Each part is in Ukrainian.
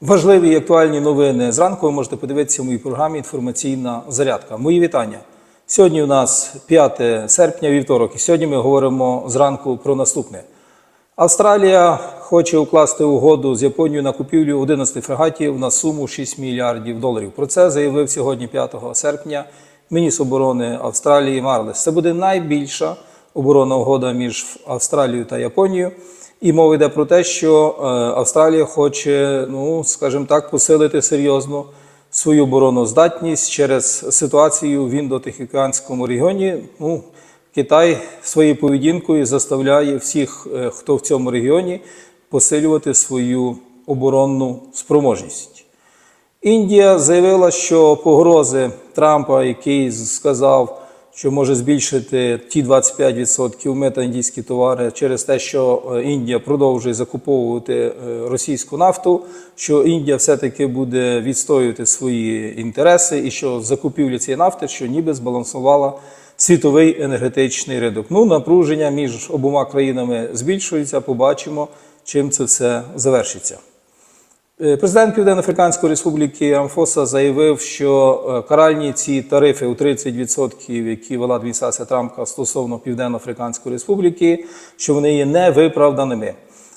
Важливі і актуальні новини зранку ви можете подивитися в моїй програмі Інформаційна зарядка. Мої вітання. Сьогодні у нас 5 серпня, вівторок, і сьогодні ми говоримо зранку про наступне. Австралія хоче укласти угоду з Японією на купівлю 11 фрегатів на суму 6 мільярдів доларів. Про це заявив сьогодні, 5 серпня, міністр оборони Австралії Марлес. Це буде найбільша оборонна угода між Австралією та Японією. І мова йде про те, що е, Австралія хоче, ну скажімо так, посилити серйозно свою обороноздатність через ситуацію в індотихоокеанському регіоні. Ну, Китай своєю поведінкою заставляє всіх, е, хто в цьому регіоні, посилювати свою оборонну спроможність. Індія заявила, що погрози Трампа, який сказав, що може збільшити ті 25% мита на індійські товари через те, що е, Індія продовжує закуповувати е, російську нафту, що Індія все-таки буде відстоювати свої інтереси, і що закупівля цієї нафти, що ніби збалансувала світовий енергетичний ринок. Ну, напруження між обома країнами збільшується. Побачимо, чим це все завершиться. Е, Президент Південно-Африканської Республіки Амфоса заявив, що е, каральні ці тарифи у 30%, які вела адміністрація Трампа стосовно Південно-Африканської Республіки, що вони є невиправданими.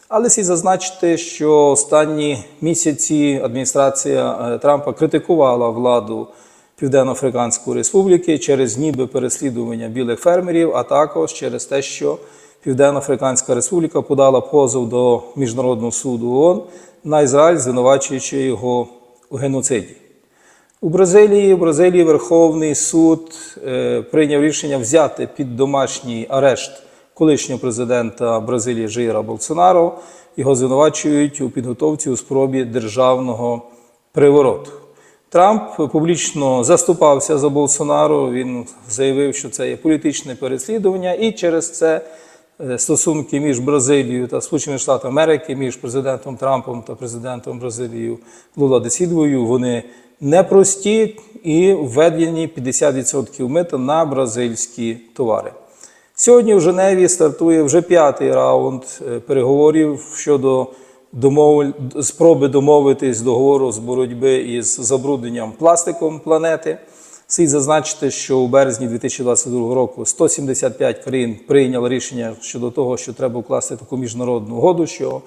Але слід зазначити, що останні місяці адміністрація е, Трампа критикувала владу Південно-Африканської Республіки через ніби переслідування білих фермерів, а також через те, що Південно-Африканська Республіка подала позов до Міжнародного суду ООН на Ізраїль, звинувачуючи його у геноциді. У Бразилії, у Бразилії Верховний суд е, прийняв рішення взяти під домашній арешт колишнього президента Бразилії Жира Болсонаро. Його звинувачують у підготовці у спробі державного привороту. Трамп публічно заступався за Болсонаро. Він заявив, що це є політичне переслідування, і через це стосунки між Бразилією та Сполученими Штатами Америки, між президентом Трампом та президентом Бразилії Лула де Сільвою, вони непрості і введені 50% мита на бразильські товари. Сьогодні в Женеві стартує вже п'ятий раунд е, переговорів щодо домов... спроби домовитись договору з боротьби із забрудненням пластиком планети. Слід зазначити, що у березні 2022 року 175 країн прийняло рішення щодо того, що треба укласти таку міжнародну угоду, що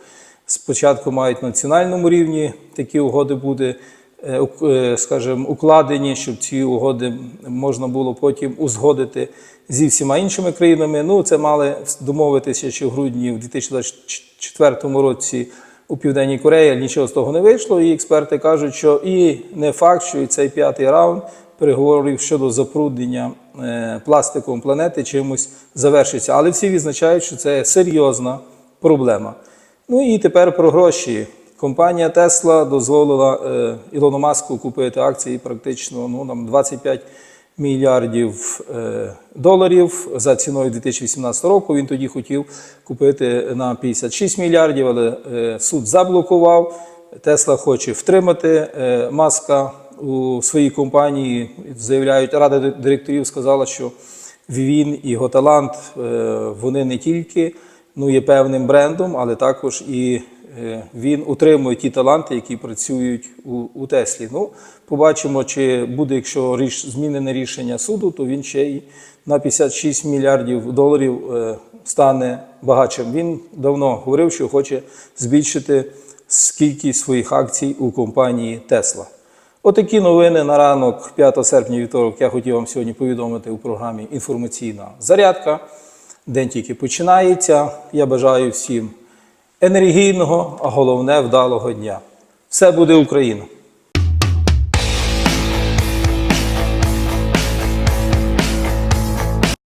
спочатку мають на національному рівні такі угоди бути, е, е, скажімо, укладені, щоб ці угоди можна було потім узгодити зі всіма іншими країнами. Ну, це мали домовитися ще в грудні в 2024 році у Південній Кореї, нічого з того не вийшло. І експерти кажуть, що і не факт, що і цей п'ятий раунд переговорів щодо запруднення е, пластиком планети чимось завершиться. Але всі відзначають, що це серйозна проблема. Ну і тепер про гроші. Компанія Tesla дозволила е, Ілону Маску купити акції практично ну, там 25 мільярдів е, доларів за ціною 2018 року. Він тоді хотів купити на 56 мільярдів, але суд заблокував. Тесла хоче втримати е, маска у своїй компанії. Заявляють, рада директорів сказала, що він і його талант е, вони не тільки ну, є певним брендом, але також і е, він утримує ті таланти, які працюють у, у Теслі. Ну, побачимо, чи буде, якщо ріш, змінене рішення суду, то він ще й на 56 мільярдів доларів е, стане багатшим. Він давно говорив, що хоче збільшити кількість своїх акцій у компанії Тесла. Отакі новини на ранок 5 серпня вівторок я хотів вам сьогодні повідомити у програмі Інформаційна зарядка. День тільки починається. Я бажаю всім енергійного, а головне вдалого дня. Все буде Україна!